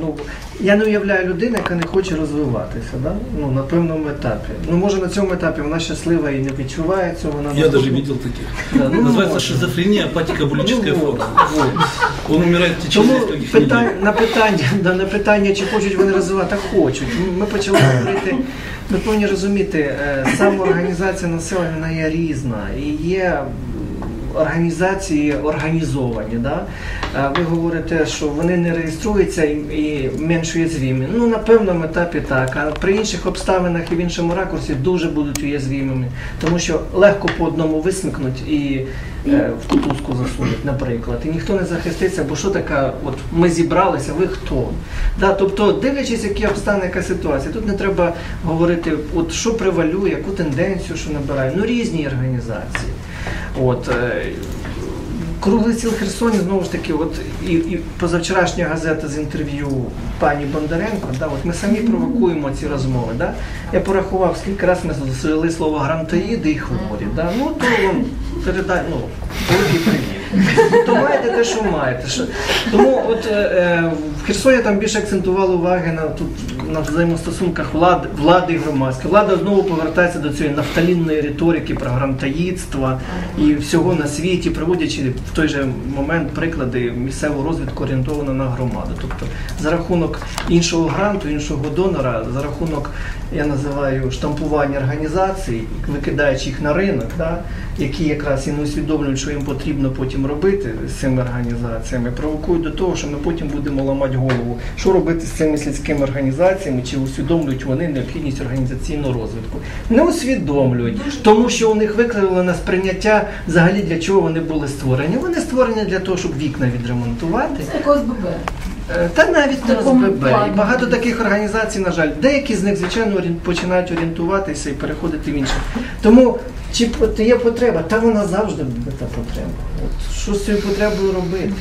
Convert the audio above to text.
ну, я не уявляю людину, яка не хоче розвиватися, да? ну, на певному етапі. Ну, може на цьому етапі вона щаслива і не відчуває цього. Вона Я даже видел таких. Да, ну, Называется может. шизофрения, апатико-булическая Ну, форма. вот. Он умирает в Тому питання, на питання, да, на питання, чи хочуть вони розвивати, так хочуть. Ми почали говорити, ми повинні розуміти, е, самоорганізація населення є різна і є організації організовані. Да? Е, Ви говорите, що вони не реєструються і, менш уязвімі. Ну, на певному етапі так, а при інших обставинах і в іншому ракурсі дуже будуть уязвімими, тому що легко по одному висмикнуть і в кутузку засунуть, наприклад. І ніхто не захиститься, бо що таке, от ми зібралися, ви хто? Да, тобто, дивлячись, які обстане яка ситуація, тут не треба говорити, от що превалює, яку тенденцію, що набирає. Ну різні організації. От, е, Круглий стіл Херсоні, знову ж таки, от і, і позавчорашня газета з інтерв'ю пані Бондаренко, да, от ми самі провокуємо ці розмови. Да? Я порахував, скільки разів ми зустріли слово грантоїди і хворі. Да? Ну, то передай, ну, великий привіт. То маєте те, що маєте. Тому от е, е, в Херсоні там більше акцентували уваги на тут на взаємостосунках влади, влади і громадської. Влада знову повертається до цієї нафталінної риторики про грантоїдства і всього на світі, приводячи в той же момент приклади місцевого розвитку орієнтовано на громаду. Тобто за рахунок іншого гранту, іншого донора, за рахунок я називаю штампування організацій, викидаючи їх на ринок, да, які якраз і не усвідомлюють, що їм потрібно потім робити з цими організаціями, провокують до того, що ми потім будемо ламати голову, що робити з цими сільськими організаціями, чи усвідомлюють вони необхідність організаційного розвитку. Не усвідомлюють, тому що у них викликано сприйняття взагалі для чого вони були створені. Вони створені для того, щоб вікна відремонтувати. Це якогось ББ. Е, Та навіть на СББ. ОСББ. І багато таких організацій, на жаль, деякі з них, звичайно, починають орієнтуватися і переходити в інше. Тому чи є потреба, та вона завжди буде та потреба. От що з цією потребою робити?